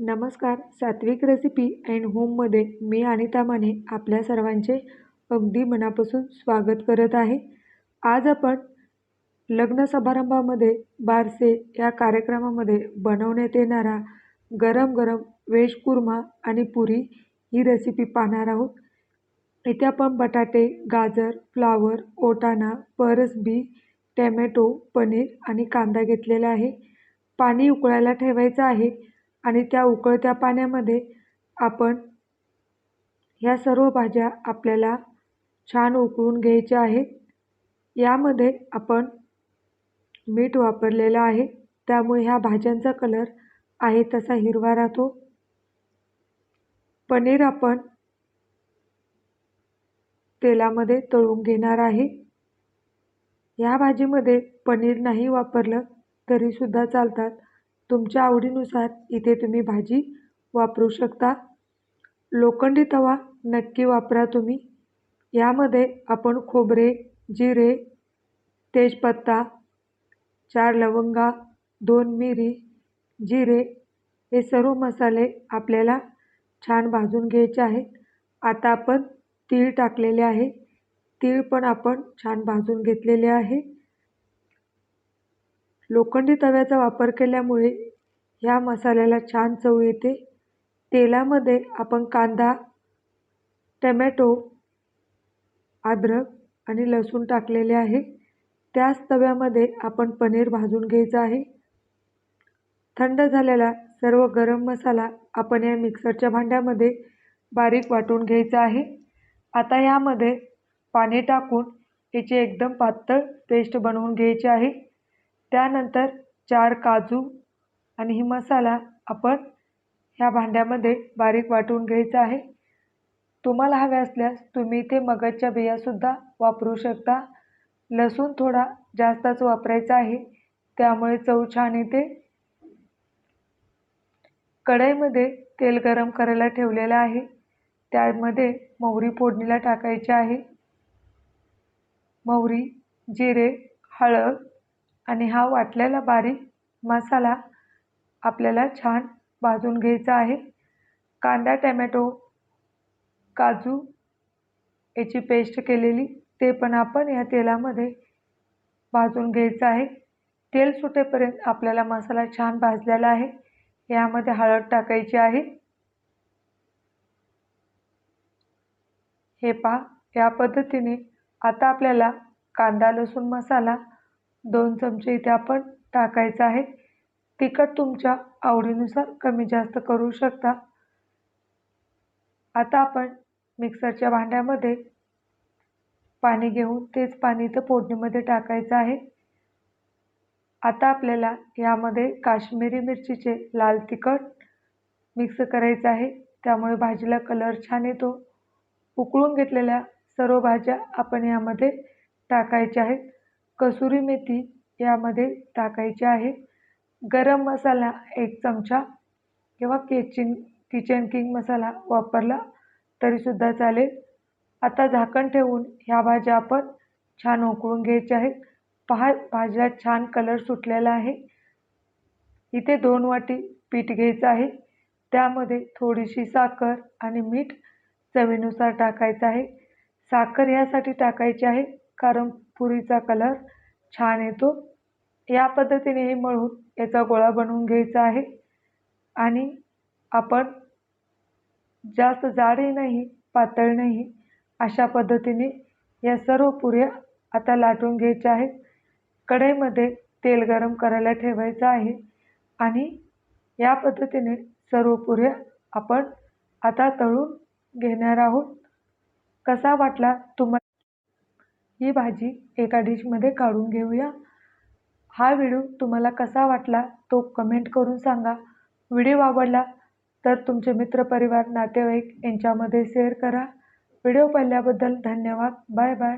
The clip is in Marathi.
नमस्कार सात्विक रेसिपी अँड होममध्ये मी अनिता माने आपल्या सर्वांचे अगदी मनापासून स्वागत करत आहे. आज आपण लग्न समारंभामध्ये बारसे या कार्यक्रमामध्ये बनवण्यात येणारा गरम गरम वेज कुर्मा आणि पुरी ही रेसिपी पाहणार आहोत. इथे आपण बटाटे गाजर फ्लावर ओटाणा परसबी टॅमॅटो पनीर आणि कांदा घेतलेला आहे. पाणी उकळायला ठेवायचं आहे. आणि त्या उकळत्या पाण्यामध्ये आपण ह्या सर्व भाज्या आपल्याला छान उकळून घ्यायच्या आहेत. यामध्ये आपण मीठ वापरलेलं आहे. त्यामुळे ह्या भाज्यांचा कलर आहे तसा हिरवा राहतो. पनीर आपण तेलामध्ये तळून घेणार आहे. ह्या भाजीमध्ये पनीर नाही वापरलं तरीसुद्धा चालतात. तुमच्या आवडीनुसार इथे तुम्ही भाजी वापरू शकता. लोखंडी तवा नक्की वापरा तुम्ही. यामध्ये आपण खोबरे जिरे तेजपत्ता चार लवंगा दोन मिरी जिरे हे सर्व मसाले आपल्याला छान भाजून घ्यायचे आहेत. आता आपण तीळ टाकलेले आहे. तीळ पण आपण छान भाजून घेतलेले आहे. लोखंडी तव्याचा वापर केल्यामुळे ह्या मसाल्याला छान चव येते. तेलामध्ये आपण कांदा टमॅटो अद्रक आणि लसूण टाकलेले आहे. त्याच तव्यामध्ये आपण पनीर भाजून घ्यायचं आहे. थंड झालेला सर्व गरम मसाला आपण या मिक्सरच्या भांड्यामध्ये बारीक वाटून घ्यायचा आहे. आता यामध्ये पाणी टाकून याची एकदम पातळ पेस्ट बनवून घ्यायची आहे. त्यानंतर चार काजू आणि ही मसाला आपण ह्या भांड्यामध्ये बारीक वाटून घ्यायचा आहे. तुम्हाला हवे असल्यास तुम्ही इथे मगजच्या बियासुद्धा वापरू शकता. लसूण थोडा जास्तच वापरायचा आहे. त्यामुळे चव छान येते. कढईमध्ये तेल गरम करायला ठेवलेलं आहे. त्यामध्ये मोहरी फोडणीला टाकायची आहे. मोहरी जिरे हळद आणि हा वाटलेला बारीक मसाला आपल्याला छान भाजून घ्यायचा आहे. कांदा टॅमॅटो काजू याची पेस्ट केलेली ते पण आपण या तेलामध्ये भाजून घ्यायचं आहे. तेल सुटेपर्यंत आपल्याला मसाला छान भाजलेला आहे. यामध्ये हळद टाकायची आहे. हे पहा या पद्धतीने आता आपल्याला कांदा लसूण मसाला दोन चमचे इथे आपण टाकायचं आहे तिखट तुमच्या आवडीनुसार कमी जास्त करू शकता. आता आपण मिक्सरच्या भांड्यामध्ये पाणी घेऊन तेच पाणी इथं फोडणीमध्ये टाकायचं आहे. आता आपल्याला यामध्ये काश्मीरी मिरचीचे लाल तिखट मिक्स करायचं आहे. त्यामुळे भाजीला कलर छान येतो. उकळून घेतलेल्या सर्व भाज्या आपण यामध्ये टाकायच्या आहेत. कसुरी मेथी यामध्ये टाकायची आहे. गरम मसाला एक चमचा किंवा किचन किचन किंग मसाला वापरला तरीसुद्धा चालेल. आता झाकण ठेवून ह्या भाज्या आपण छान उकळून घ्यायच्या आहेत. पहा भाज्या छान कलर सुटलेला आहे. इथे दोन वाटी पीठ घ्यायचं आहे. त्यामध्ये थोडीशी साखर आणि मीठ चवीनुसार टाकायचं आहे. साखर यासाठी टाकायची आहे कारण पुरीचा कलर छान येतो. या पद्धतीने हे मळून याचा गोळा बनवून घ्यायचा आहे. आणि आपण जास्त जाडही नाही पातळ नाही अशा पद्धतीने या सर्व पुऱ्या आता लाटून घ्यायच्या आहेत. कढईमध्ये तेल गरम करायला ठेवायचं आहे. आणि या पद्धतीने सर्व पुऱ्या आपण आता तळून घेणार आहोत. कसा वाटला तुम्हाला ही भाजी एका डिशमध्ये काढून घेऊया. हा व्हिडिओ तुम्हाला कसा वाटला तो कमेंट करून सांगा. व्हिडिओ आवडला तर तुमचे मित्रपरिवार नातेवाईक यांच्यामध्ये शेअर करा. व्हिडिओ पाहिल्याबद्दल धन्यवाद. Bye bye